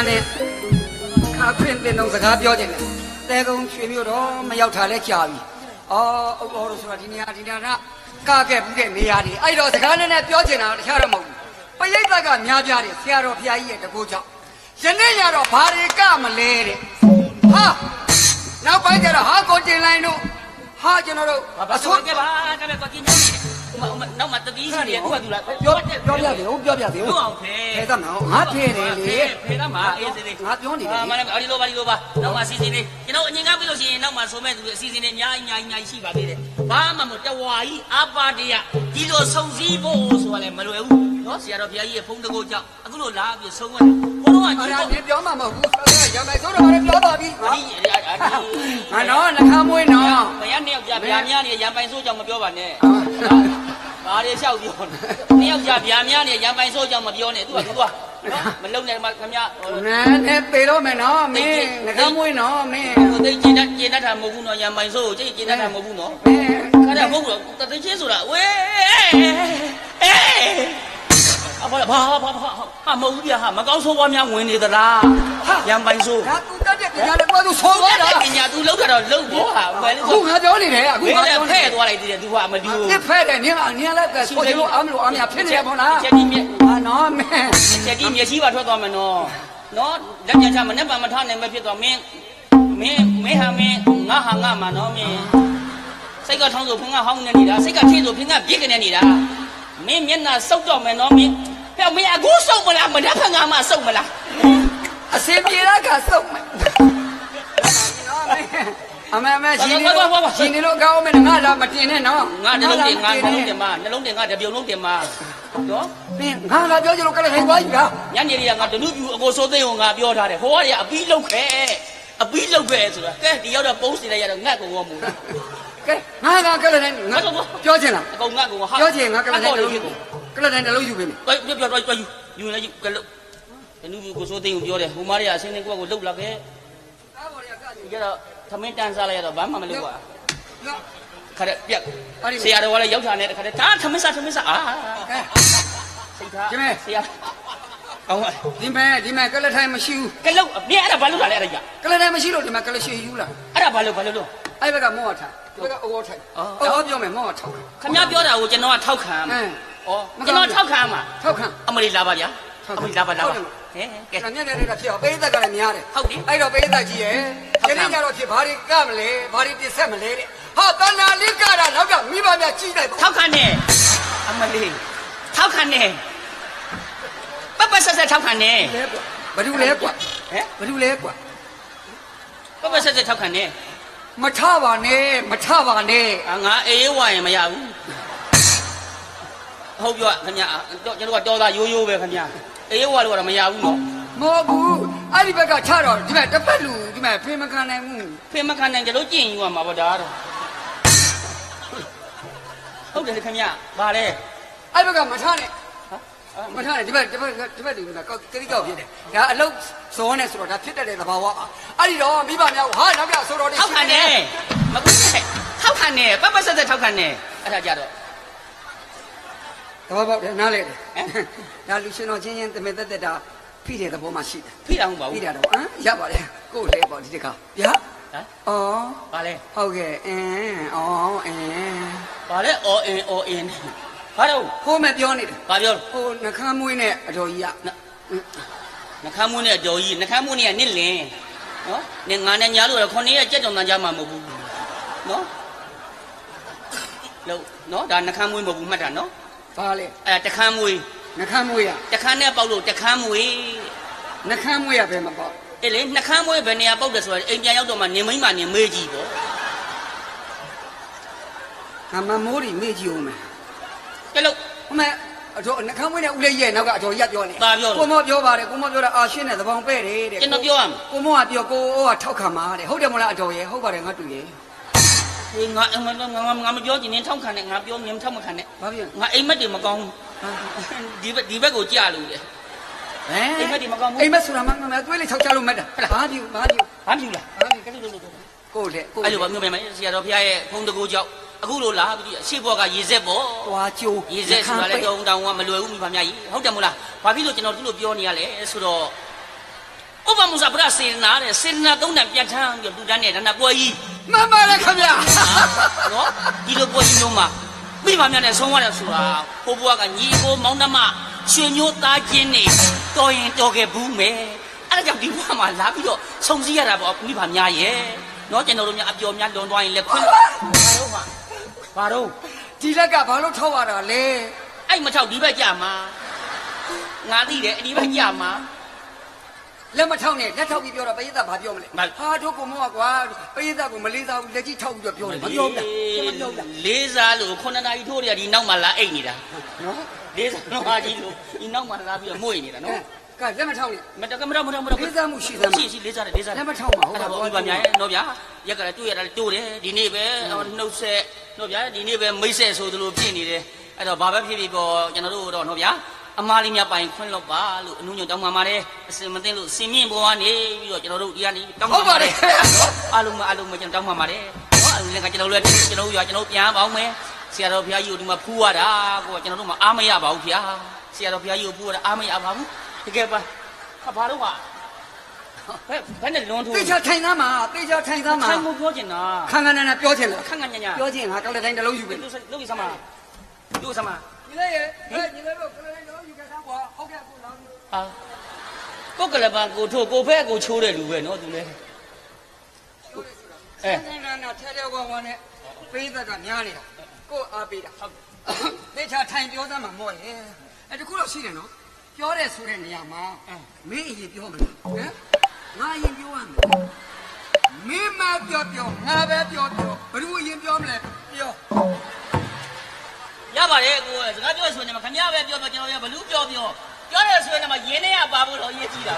ဘများနဲ့ခါခွင့်တင်တော့စကားပြောကြတယ်တဲကုန်းရွှေမြို့တော့မရောက်တာလဲကြာပြီအော်အုပ်တော်တို့ဆိုတာဒီနေရာဒီနေရာကကခဲ့ပြီးတဲ့နေရာတွေအဲ့တော့စကားနဲ့နဲ့ပြောချင်တာတခြားတော့မဟုတ်ဘူးပရိသတ်ကများပြားတယ်ဆရာတော်ဘုရားကြီးရဲ့တကူကြောင့်ယနေ့ညတော့ဘာတွေကမလဲတဲ့ဟာနောက်ပိုင်းကျတော့ဟာကိုတင်လိုက်တို့ဟာကျွန်တော်တို့ဘာအဆိုဆိုးကဲပါကဲပါကွာကျ င်းနေနောက်မှတတိရှိတယ်သူကသူလားပြောပြောပြတယ်ဟုတ်ပြောပြတယ်သူဟုတ်အောင်ဖဲထဲသမောငါထဲတယ်လေဖဲကမှာအေးစေးလေးငါပြောနေတယ်အာမလည်းအဒီလိုပါဒီလိုပါနောက်မှစီစဉ်လေးကျွန်တော်အငင်ကပြီးလို့ရှိရင်နောက်မှဆိုမဲ့သူအစီအစဉ်တွေအများကြီးအများကြီးအများကြီးရှိပါသေးတယ်ဘာမှမတဝါကြီးအပါတရဒီလိုစုံစည်းဖို့ဆိုတာလည်းမလွယ်ဘူးနော်ဆရာတော်ဘုရားကြီးရဲ့ဖုန်းတကုတ်ကြောင့်အခုလိုလာပြီးဆုံးရတယ်ဘုန်းတော်ကအဲ့ကြီးဒါတော့နေပြောမှမဟုတ်ဘူးရမိုင်ဆိုတော့လည်းပြောပါပြီအဒီအဒီငါတော့နှခမ်းမွေးနော်ဘယ်ရနှစ်ယောက်ကြာဗျာများနေရံပိုင်ဆိုးကြောင့်မပြောပါနဲ့ ဘာတွေလျှောက်ပြောနေနှစ်ယောက်ကြာဗျာများနေရံပိုင်ဆိုးကြောင့်မပြောနဲ့သူကသူကမလုံနဲ့မှခင်ဗျာနဲနဲပေတော့မယ်နော်မင်းနှခမ်းမွေးနော်မင်းဟိုသိကျင်းတတ်ကျင်းတတ်တာမဟုတ်ဘူးနော်ရံပိုင်ဆိုးကိုကျင်းကျင်းတတ်တာမဟုတ်ဘူးနော်မင်းခါရမဟုတ်ဘူးတသိချင်းဆိုတာဝေးအေးအဖဘာဘာဘာဟာမဟုတ်ဘူးဗျာဟာမကောင်းဆိုးဝါးများဝင်နေသလားရံပိုင်ဆိုးဒါသူတက်တဲ့ ပြညာလည်းကွာသူဆိုးသွားတာပညာ तू လောက်တာတော့လောက်ဘောဟာဝယ်လို့အခုငါပြောနေတယ်အခုဝေးငါလည်းပြောဖဲ့နေသွားလိုက်သေးတယ် तू ဟာမတူဒီဖဲတယ်နင်းကနင်းလည်းဆိုချလို့အမလို့အမဖြစ်နေရပါလားချက်ဒီမြက်ဟာနော်မင်းချက်ဒီမျက်စိပါထွက်သွားမယ်နော်နော်လက်ညချမနဲ့ပါမထနိုင်မဖြစ်သွားမင်းမင်းမင်းဟာမင်းငါဟာငါမှာနော်မင်းစိတ်ကထောင်းဆိုဖင်ကဟောင်းနေနေတာစိတ်ကထင်းဆိုဖင်ကပြစ်ကနေနေတာမင်းမျက်နှာစုပ်တော့မယ်နော်မင်းဖျောက်မင်းအခုစုပ်မလားမနှက်ဖန်ကမှစုပ်မလားအစင်ပြေတာကစုံမယ် အမေအမေရှင်နေလို့ရှင်နေလို့ကောင်းမယ်ငါလာမတင်နဲ့နော်ငါနှလုံးတင်ငါနှလုံးတင်မှာနှလုံးတင်ငါတပြုံလုံးတင်မှာနော်မင်းငါလာပြောချင်လို့ကလည်းဟိုသွားယူတာညနေရီကငါတနုပြူအကိုစိုးသိန်းကိုငါပြောထားတယ်ဟိုကတည်းကအပီးလောက်ခဲ့အပီးလောက်ခဲ့ဆိုတာကဲဒီရောက်တော့ပုံးစီလိုက်ရတော့ငတ်ကုန်ရောမူကဲငါကကလည်းတိုင်းငါပြောချင်လားအကုန်ငတ်ကုန်ဟာပြောချင်ငါကလည်းတိုင်းတလုံးယူကလည်းတိုင်းတလုံးယူပေးမယ်ပြောပြောပြောပြောယူယူနေယူကလို့တနုပြူကိုစိုးသိန်းကိုပြောတယ်ဟိုမားရီကအစင်းနေကိုကကိုလှုပ်လာခဲ့ရတော့ သမင်းတန်းစားလိုက်ရတော့ဘာမှမလုပ်ပါခါတဲ့ပြက်ဆရာတော်ကလည်းရောက်တာနဲ့တခါတဲ့ဒါသမင်းစားသမင်းစားအာကဲစိတ်ထားဆရာကောင်းပါဒီမဲ့ဒီမဲ့ကလည်းတိုင်းမရှိဘူးကလုတ်အမြဲအဲ့ဒါဘာလို့လာလဲအဲ့ဒါကြီးကလည်းတိုင်းမရှိလို့ဒီမဲ့ကလည်းရှိယူလာအဲ့ဒါဘာလို့ဘာလို့လို့အဲ့ဘက်ကမောထားဒီဘက်ကအိုးထိုင်အော်ပြောမယ်မောထားခမပြောတာကိုကျွန်တော်ကထောက်ခံမှာအင်းဩကျွန်တော်ထောက်ခံမှာထောက်ခံအမလီလာပါဗျာအမလီလာပါလာပါ ဟဲ့ကဲကဲညက်နေတဲ့ဖြစ်အောင်ပေးသက်ကလည်းများတယ်ဟုတ်ပြီအဲ့တော့ပေးသက်ကြီးရဲ့ဒီနေ့ညတော့ဖြစ်ဘာတွေကမလဲဘာတွေတစ်ဆက်မလဲတဲ့ဟာတဏ္ဍာလေးကတာနောက်ကမိဘများကြည့်လိုက်ထောက်ခံနေအမလီထောက်ခံနေပပဆက်ဆက်ထောက်ခံနေလဲကွာဘယ်သူလဲကွာဟဲ့ဘယ်သူလဲကွာပပဆက်ဆက်ထောက်ခံနေမထပါနဲ့မထပါနဲ့အာငါအေးဝါရင်မရဘူးဟုတ်ပြောခင်ဗျာတော့ကျွန်တော်ကတော်သားရိုးရိုးပဲခင်ဗျာ အေးဝါလို့ကတော့မရဘူးနော်မဟုတ်ဘူးအဲ့ဒီဘက်ကချတော့ဒီမဲ့တစ်ဖက်လူဒီမဲ့ဖေးမခံနိုင်ဘူးဖေမခံနိုင်ကြလို့ကြင်ယူရမှာပေါ့ဒါတော့ဟုတ်တယ်ခင်ဗျာဗါလဲအဲ့ဘက်ကမထနဲ့ဟာမထနဲ့ဒီဘက်ဒီဘက်ဒီဘက်ဒီကကောတိကောက်ဖြစ်တယ်ဒါအလုတ်စောနေဆိုတော့ဒါဖြစ်တတ်တဲ့သဘာဝအဲ့ဒီတော့မိဘများဟာနောက်ကဆိုတော့ဒီထောက်ခံနေမကူနဲ့ထောက်ခံနေပပဆက်ဆက်ထောက်ခံနေအဲ့ဒါကြတော့ သဘောပေါက်တယ်နားလဲတယ်ဟမ်ဒါလူရှင်တော်ချင်းချင်းတမေတက်တက်တာဖိတဲ့သဘောမှရှိတယ်ဖိတာမဟုတ်ပါဖိဘူးတာတော့ဟမ်ရပါတယ်ကို့လဲပေါ့ဒီတစ်ခါဗျာဟမ်အော်ဗါလဲဟုတ်ကဲ့အင်းအော်အင်းဗါလဲအော်အင်အော်အင်ဘာတော့ကိုမဲ့ပြောနေတယ်ဘာပြောဟိုနှခမ်းမွေးနဲ့အတော်ကြီးကနှခမ်းမွေးနဲ့အတော်ကြီးနှခမ်းမွေးနဲ့ကနစ်လင်နော်နေငါနဲ့ညာလို့ရခုနှစ်ရက်ကြက်ကြောင်တန်းကြမှာမဟုတ်ဘူးနော်လို့နော်ဒါနှခမ်းမွေးမဟုတ်ဘူးမှတ်တာနော် ဘာလဲအဲတခမ်းမွေးနှခမ်းမွေးရတခမ်းနဲ့ပေါက်လို့တခမ်းမွေးနှခမ်းမွေးရပဲမပေါ့အဲ့လေနှခမ်းမွေးဘယ်နေရာပေါက်တယ်ဆိုတော့အိမ်ပြန်ရောက်တော့မှနေမိမ့်မှနေမေးကြည့်ပေါ့ငါမမိုးရီမေ့ကြည့်အောင်မယ်ကဲလို့ဟိုမဲ့အတော်နှခမ်းမွေးနဲ့ဦးလေးရဲ့နောက်ကအတော်ရက်ပြောနေဘာပြောလဲကိုမောပြောပါတယ်ကိုမောပြောတာအာရှင်းတဲ့သဘောင်ပဲ့တယ်တဲ့ကျွန်တော်ပြောရမယ်ကိုမောကပြောကိုအိုးကထောက်ခံပါတဲ့ဟုတ်တယ်မလားအတော်ရဲ့ဟုတ်ပါတယ်ငါတူရဲ့ ဟေးငါငါငါငါမပြောချင်ရင်ထောက်ခံနဲ့ငါပြောမြင်ထောက်မခံနဲ့ဘာဖြစ်ငါအိမ်မက်တွေမကောင်းဘူးဒီဘက်ဒီဘက်ကိုကြာလို့လေဟမ်အိမ်မက်တွေမကောင်းဘူးအိမ်မက်ဆိုတာမှမသွေးလေးချောက်ချလို့မက်တာဘာပြူဘာပြူဘာဖြစ်လားဘာပြူကဲလို့လို့လို့ကိုလေကိုအဲ့လိုပါမျိုးမယ်ဆရာတော်ဖះရဲ့ဖုံးတကူကြောင့်အခုလိုလာပြီးအရှိဘောကရေဆက်ပေါ့သွားကျိုးရေဆက်ဆိုတာလည်းတောင်းတောင်းကမလွယ်ဘူးမိဖများကြီးဟုတ်တယ်မို့လားဘာဖြစ်လို့ကျွန်တော်သူ့လိုပြောနေရလဲဆိုတော့ဥပ္ပမုစဗရစေနာတဲ့စေနာသုံးတန်ပြန်ထမ်းပြီးလူတန်းနဲ့ဒါနပွဲကြီးမှန်ပါတယ်ခင်ဗျာနော်ဒီလိုပွဲကြီးမျိုးမှာမိဘများနဲ့ဆုံးရတယ်ဆိုတာဘိုးဘွားကညီကိုမောင်နှမရွှေမျိုးသားချင်းနေတော်ရင်တော်ခဲ့ဘူးမယ်အဲ့ဒါကြောင့်ဒီဘွားမှာလာပြီးတော့ဆုံစည်းရတာပေါ့မိဘများရဲ့နော်ကျွန်တော်တို့များအပျော်များလွန်သွားရင်လည်းခွင့်ဘာတော့ဟာဘာတော့ဒီလက်ကဘာလို့ထောက်ရတာလဲအဲ့မထောက်ဒီဘက်ကြမှာငါသိတယ်အဒီဘက်ကြမှာ လက်မထောက်နဲ့လက်ထောက်ပြီးပြောတော့ပရိသတ်ဘာပြောမလဲမှန်ဟာတို့ကမောကွာပရိသတ်ကိုမလေးစားဘူးလက်ကြီးထောက်ပြီးတော့ပြောတယ်မပြောဘူးလားမပြောဘူးလားလေးစားလို့ခုနှစ်နာရီထိုးရဒီနောက်မှာလာအိတ်နေတာနော်လေးစားတော့ဟာကြီးလို့ဒီနောက်မှာလာပြီးတော့မွေ့နေတာနော်ကဲလက်မထောက်နဲ့မတကမတော့မတော့မတော့လေးစားမှုရှိသမ်းရှိရှိလေးစားတယ်လေးစားတယ်လက်မထောက်ပါဘူးအဲ့ဒါပေါ့ဒီပါများရဲ့နော်ဗျာရက်ကလည်းတွေ့ရတာတွေ့တယ်ဒီနေ့ပဲနှုတ်ဆက်နော်ဗျာဒီနေ့ပဲမိတ်ဆက်ဆိုသလိုဖြစ်နေတယ်အဲ့တော့ဘာပဲဖြစ်ဖြစ်ပေါ့ကျွန်တော်တို့တော့နော်ဗျာ အမားလေးများပိုင်ခွင့်လို့ပါလို့အနုညွန့်တောင်းပန်ပါတယ်အစင်မသိလို့စင်မြင့်ပေါ်ကနေပြီးတော့ကျွန်တော်တို့ဒီကနေတောင်းပန်ပါတယ်အားလုံးမအားလုံးမကျွန်တော်တောင်းပန်ပါတယ်နော်အဲ့ဒါကကျွန်တော်တို့လည်းကျွန်တော်တို့ရကျွန်တော်ပြန်ပါအောင်မယ်ဆရာတော်ဘုရားကြီးကိုဒီမှာဖူးရတာကိုကျွန်တော်တို့မအားမရပါဘူးဗျာဆရာတော်ဘုရားကြီးကိုဖူးရတာအားမရပါဘူးတကယ်ပါဟာဘာလို့ဟာဘယ်ဘယ်နဲ့လွန်ထိုးတေချာထိုင်သားမှာတေချာထိုင်သားမှာထိုင်မှုပြောချင်တာခန်းခန်းနဲ့ပြောချင်လားခန့်ခန့်ညာညာပြောချင်ငါကလည်းတိုင်းတစ်လုံးယူပြီလူလူစမလူစမ ညီလေးရဲ့ညီလေးတို့ကလည်းတိုင်းတစ်လုံးယူခဲ့သားကွာဟုတ်ကဲ့ကိုလောင်းဟာကိုကလပန်ကိုထိုးကိုဖဲကိုချိုးတဲ့လူပဲနော်သူလဲအဲခန်းခန်းနဲ့ထဲထဲဝါဝါနဲ့ပရိသတ်ကများနေတာကိုအားပေးတာဟုတ်တေချာထိုင်ပြောသားမှာမော့ရဲ့အဲတခုတော့ရှိတယ်နော်ပြောတဲ့ဆိုတဲ့နေရာမှာမင်းအရင်ပြောမလားဟမ်ငါအရင်ပြောရမယ်မင်းမပြောပြောငါပဲပြောပြောဘယ်သူအရင်ပြောမလဲပြော ရပါတယ်ကိုစကားပြောဆိုနေမှာခမရပဲပြောပြောကျွန်တော်ရဘလူးပြောပြောပြောတယ်ဆိုရင်တော့ရင်းနေရပါဖို့တော့အရေးကြီးတာ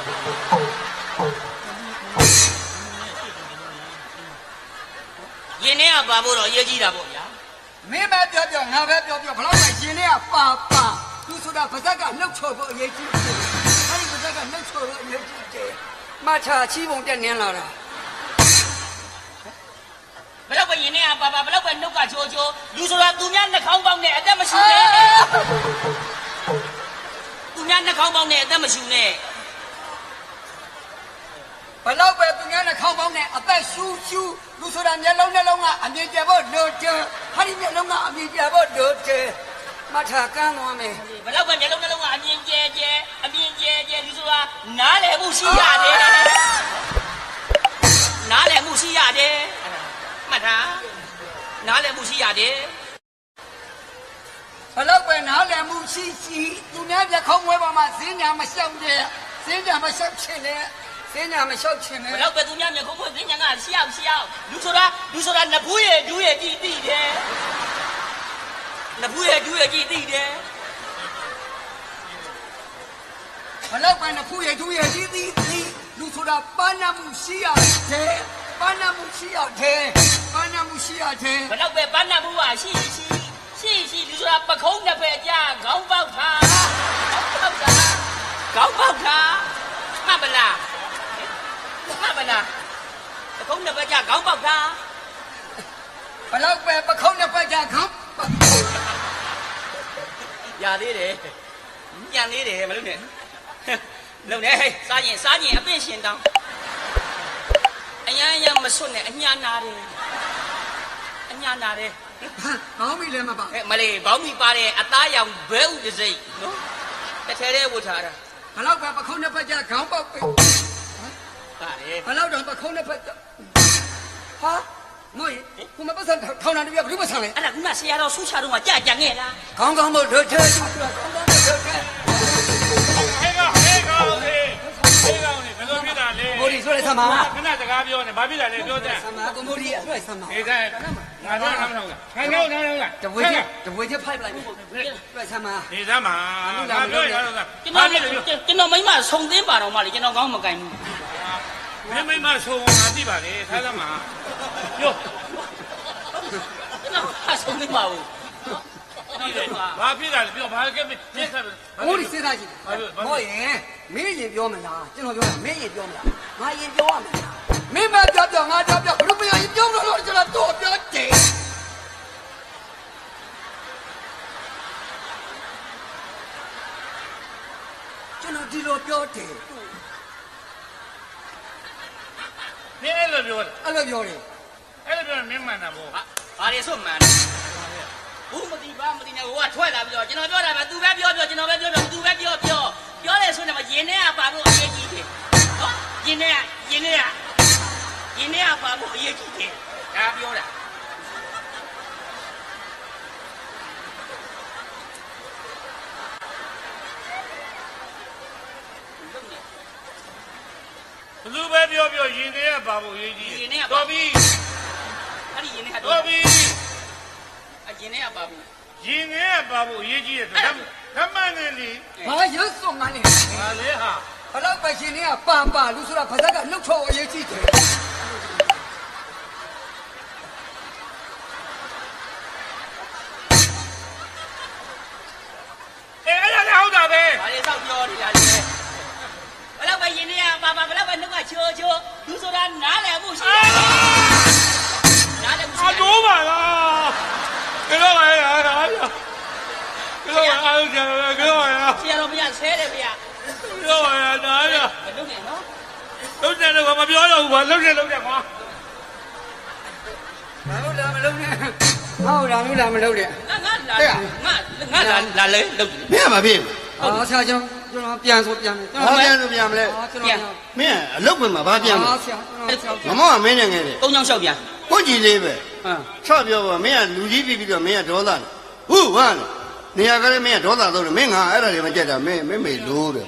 ရင်းနေရပါဖို့တော့အရေးကြီးတာပေါ့ဗျာမင်းမပြောပြောငါပဲပြောပြောဘလို့လဲရှင်လေးကပါပါသူဆိုတာဗဇက်ကနှုတ်ချော်ဖို့အရေးကြီးတယ်အဲဒီဗဇက်ကနှုတ်ချော်ဖို့အရေးကြီးတယ်မချာချီးပုံတက်နင်းလာတာ ဘယ်တော့ပဲရင်းနေရပါပါဘယ်တော့ပဲနှုတ်ကချိုးချိုးလူဆိုတာသူများနှာခေါင်းပေါက်နဲ့အသက်မရှိနဲ့သူများနှာခေါင်းပေါက်နဲ့အသက်မရှိနဲ့ဘလောက်ပဲသူများနဲ့ခေါင်းပေါင်းနဲ့အသက်ရှူးရှူးလူဆိုတာမျက်လုံးနှလုံးကအမြင်ကျဖို့လိုတယ်ဟာဒီမျက်လုံးကအမြင်ကျဖို့လိုတယ်မထကန်းသွားမယ်ဘယ်တော့ပဲမျက်လုံးနှလုံးကအမြင်ကျဲကျဲအမြင်ကျဲကျဲလူဆိုတာနားလည်မှုရှိရတယ်နားလည်မှုရှိရတယ်မှ တ်ထားနားလည်မှုရှိရတယ်ဘလောက်ပဲနားလည်မှုရှိရှိသူများမျက်ခုံးဝဲပေါ်မှာဈဉ္ညာမလျှောက်တဲ့ဈဉ္ညာမလျှောက်ချင်တဲ့ဈဉ္ညာမလျှောက်ချင်တဲ့ဘယ်တော့ပဲသူများမျက်ခုံးဖွင့်သိညာကရှောက်ရှောက်လူဆိုတာလူဆိုတာနဘူးရဲ့ဒူးရဲ့ကြည့်သိတယ်နဘူးရဲ့ဒူးရဲ့ကြည့်သိတယ်ဘလောက်ပဲနှစ်ခုရဲ့သူရဲ့ကြီးသည်သည်လူဆိုတာပန်းနမှုရှိရတယ် ပန်းနမှုရှိရတယ်ပန်းနမှုရှိရတယ်ဘယ်တော့ပဲပန်းနဘူးဟာရှိရှိရှိရှိလူဆိုတာပခုံးတစ်ဖက်ကြာခေါင်းပေါက်တာခေါင်းပေါက်တာခေါင်းပေါက်တာမှတ်ပလားမှတ်ပလားပခုံးတစ်ဖက်ကြာခေါင်းပေါက်တာဘလောက်ပဲပခုံးနှစ်ပတ်ကြာခေါင်းရသေးတယ်ညံသေးတယ်မလို့နဲ့လုံနေဟဲ့စားရင်စားရင်အပင့်ရှင်တောင်း အရန်ရမစွတ်နဲ့အညာနာတယ်အညာနာတယ်ဘောင်းမီလည်းမပါအဲမလေးဘောင်းမီပါတဲ့အသားရောင်ဘဲဥတစိမ့်နော်တထဲထဲဝတ်ထားတာဘလောက်ပါပခုံးနှစ်ဖက်ကြခေါင်းပေါက်ပိတ်ပါတယ်ဘလောက်တော့ပခုံးနှစ်ဖက်ဟာမောင်ကိုမပတ်စံထောင်းတာတပြက်ဘယ်လိုပတ်စံလဲအဲ့ဒါကဆရာတော်ဆူချာတော့ကကြာကြံခဲ့လားခေါင်းခေါင်းမို့တို့ထဲဆူချာခေါင်းခေါင်းမို့တို့ထဲ မိုဒီဆိုတဲ့ဆမာခဏစကားပြောနေဘာဖြစ်တာလဲပြောတဲ့ဆမာကိုမိုဒီအဲ့ဆမာအေးတဲ့ငါတော့နားမထောင်လားခိုင်တော့နားထောင်လားတဝေးတဝေးချက်ဖိုက်လိုက်အဲ့ဆမာနေသားမှာငါပြောရတော့ကျွန်ဘာတော်ဖြစ်လဲပြောကျွန်တော်မိမဆုံသင်းပါတော့မှလေကျွန်တော်ကောင်းမကင်ဘူးမင်းမမဆိုးငါသိပါလေထားသမှာပြောကျွန်တော်ဆုံသင်းပါဘူးသိတယ်ဘာဖြစ်တာလဲပြောဘာကဲပြည့်ဆက်မိုဒီစဉ်းစားကြည့်မို့ရင်မင်းရင်ပြောမလားကျွန်တော်ပြောတာမင်းရင်ပြောမလား ငါရင်ပြောရမယ်မင်းမပြောပြောငါပြောပြောဘယ်လိုပြောရင်ပြောလို့လို့ကျွန်တော်တော့ပြောတယ်ကျွန်တော်ဒီလိုပြောတယ်မင်းအဲ့လိုပြောတယ်အဲ့လိုပြောတယ်အဲ့လိုပြောရင်မင်းမှန်တာပေါ့ဟာဘာတွေဆိုမှန်ဘူးမတိပါမတိနဲ့ဟိုကထွက်လာပြီးတော့ကျွန်တော်ပြောတာပဲ तू ပဲပြောပြောကျွန်တော်ပဲပြောပြော तू ပဲပြောပြောပြောတယ်ဆိုနေမှာယင်းထဲကပါဖို့အရေးကြီးတယ် ဟုတ်ယင်းထဲကယင်းထဲကယင်းထဲကပါဖို့အရေးကြီးတယ်ဒါပြောတာဘလူပဲပြောပြောရင်တွေကပါဖို့ရေးကြီးတော်ပြီအဲ့ဒီယင်းထဲကတော်ပြီအယင်းထဲကပါဖို့ရင်တွေကပါဖို့ရေးကြီးတယ်ဓမ္မဓမ္မနဲ့လေဘာရုပ်စွန်ငန်းနေဟာလေဟာ ဘလောက်ပဲရှင်နေကပန်ပါလူဆိုတာဘာသာကနှုတ်ထော်အရေးကြီးတယ်အဲအဲ့ဒါလည်းဟုတ်တာပဲဘာတွေစောက်ပြောနေတာလဲဘယ်တော့ပဲယင်းထဲကပါပါဘယ်တော့ပဲနှုတ်ကချိုးချိုးလူဆိုတာနားလည်မှုရှိတယ်နားလည်မှုရှိအတယ်တိုးပါလားကြောပါရဟာကြောပါအားကြကြောပါရဆရာတော်ဘုရားဆဲတယ်ဘုရား ကြောပါရဒါရမလုပ်နဲ့နော်လုံးတယ်တော့မပြောတော့ဘူးဘာလုံးတယ်လုံးတယ်ကွာဘာလို့လာမလုပ်နဲ့ဟောဒါမျိုးလာမလုပ်နဲ့ငါငါလာငါငါလာလာလေလုပ်တယ်မင်းကမဖြစ်အာဆရာကျွန်တော်ကျွန်တော်ပြန်ဆိုပြန်မယ်ကျွန်ဘာတော်ပြန်လို့ပြန်မလဲအာကျွန်တော်မင်းကအလုတ်ပဲမှာဘာပြန်မအာလဲဆရာကျွန်တော်ဆရာမမောကမင်းနဲ့ငယ်တယ်ကုန်းချောင်းလျှောက်ပြန်ကိုကြည်လေးပဲဟမ်ချော့ပြောပါမင်းကလူကြီးပြီးပြီးတော့မင်းကဒေါသနဲ့ဟုတ်ဟာနေရာကလေးမင်းကဒေါသသုံးတယ်မင်းငါအဲ့ဒါတွေမကြက်တာမင်းမင်းမေလို့တယ်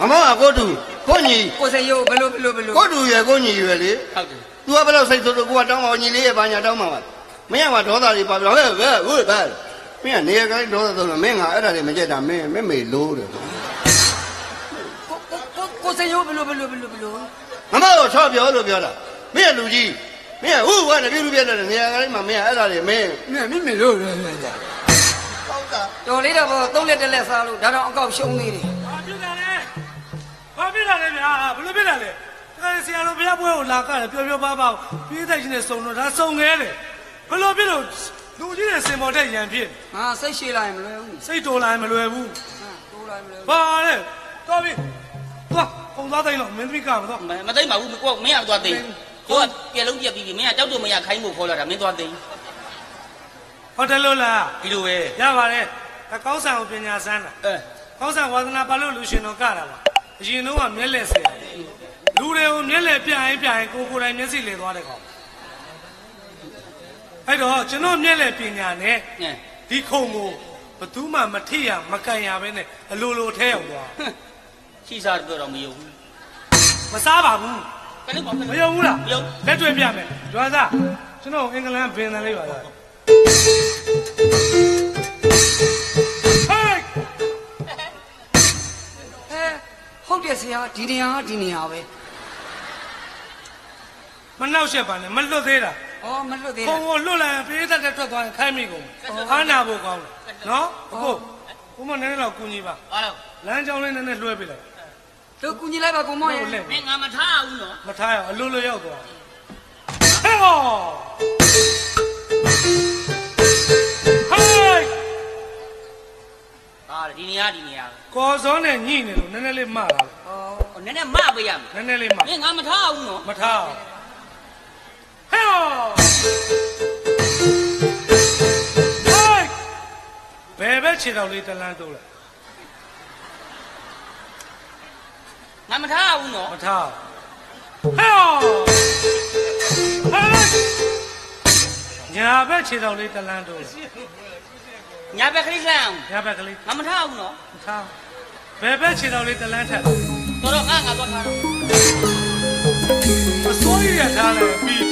မမောကကိုတူကိုညီကိုစရုပ်ဘယ်လိုဘယ်လိုဘယ်လိုကိုတူရယ်ကိုညီရယ်လေဟုတ်တယ် तू ကဘယ်တော့စိတ်ဆိုးလို့ကိုကတောင်းပါညီလေးရဲ့ဘာညာတောင်းပါပါမင်းကမှဒေါသတွေပါပြောဟဲ့ဟဲ့ဟုတ်ပါမင်းကနေရာကလေးဒေါသသုံးတယ်မင်းငါအဲ့ဒါတွေမကြက်တာမင်းမင်းမေလို့တယ်ကိုကိုကိုစရုပ်ဘယ်လိုဘယ်လိုဘယ်လိုဘယ်လိုမမတော့ချော့ပြောလို့ပြောတာမင်းကလူကြီးမင်းကဟိုကတပြူလူပြတဲ့နေရာကလေးမှာမင်းကအဲ့ဒါတွေမင်းမင်းမင်းမလို့လဲလဲဟုတ်တာတော်လေးတော့သုံးလက်တစ်လက်စားလို့ဒါတော့အကောက်ရှုံးသေးတယ်ဘာဖြစ်တာလဲဘာ ဖြစ်တာလဲဗျာဘလို့ဖြစ်တာလဲဒါဆရာတော်ဘုရားပွဲကိုလာကြတယ်ပြောပြောပါပါပြေးတဲ့ချင်းနဲ့စုံတော့ဒါစုံခဲတယ်ဘလို့ဖြစ်လို့လူကြီးတွေစင်ပေါ်တဲ့ရန်ဖြစ်ဟာစိတ်ရှိလိုက်မလွယ်ဘူးစိတ်တော်လာရင်မလွယ်ဘူးဟာတိုးလိုက်မလွယ်ဘူးဘာလဲတော်ပြီသွားပုံသားတိုင်းတော့မင်းသမီးကမတော့မသိပါဘူးကိုမင်းကသွားသိကိုကပြလုံးပြက်ပြီးပြီမင်းကတောက်တော့မရခိုင်းဖို့ခေါ်လာတာမင်းသွားသိဟုတ်တယ်လို့လားဒီလိုပဲရပါတယ်ဒါကောင်းဆံကိုပညာစမ်းတာအဲကောင်းဆံဝါသနာပါလို့လူရှင်တော်ကတာပါ အရင်တော့ကမျက်လက်ဆရာလူတွေကိုမျက်လက်ပြရင်ပြရင်ကိုကိုယ်တိုင်မျက်စိလေသွားတယ်ကောင်အဲ့တော့ကျွန်တော်မျက်လက်ပညာနဲ့အဲဒီခုံကိုဘယ်သူမှမထိရမကန်ရပဲနဲ့အလိုလိုထဲရောက်သွားရှိစားတော့တော့မယုံဘူးမစားပါဘူးဘယ်လိုပေါ့မယုံဘူးလားမယုံလက်တွေ့ပြမယ်ဒွါစားကျွန်တော်အင်္ဂလန်ဘင်တယ်လေးပါလား ရာဒီနေရာကဒီနေရာပဲမနှောက်ရှက်ပါနဲ့မလွတ်သေးတာဩမလွတ်သေးခုံတာကိုလွတ်လာရင်ပြေးတတ်တဲ့ထွက်သွားရင်ခိုင်းမိကုန်ခါနာဖို့ကောင်းတယ်နော်အခုဘုမနည်းနည်းတော့ကူညီပါအားလုံးလမ်းကြောင်းလေးနည်းနည်းလွှဲပေးလိုက်တို့ကူညီလိုက်ပါကိုမောင်ရဲ့ဟုတ်လက်မင်းငါမထားဘူးနော်မထားရအောင်အလိုလိုရောက်သွားဟဲ့ဟောဟေးဟာဒီနေရာဒီနေရာကော်စောနဲ့ညှိနေလို့နည်းနည်းလေးမှတာဩ နည်းနည်းမပေးရမယ်နည်းနည်းလေးမှမင်းငါမထားဘူးနော်မထားအောင်ဟဲ့ဟောဟေးဘယ်ပဲခြေတော်လေးတလန်းတိုးလိုက်ငါမထားဘူးနော်မထားဟဲ့ဟောဟေးညာဘက်ခြေတော်လေးတလန်းတိုးလိုက်ညာဘက်ကလေးလှမ်းညာဘက်ကလေးငါမထားဘူးနော်မထားဘယ်ဘက်ခြေတော်လေးတလန်းထက် တော်တော့ငါငါသွားထားတော့အစိုးရရထားလဲပြီး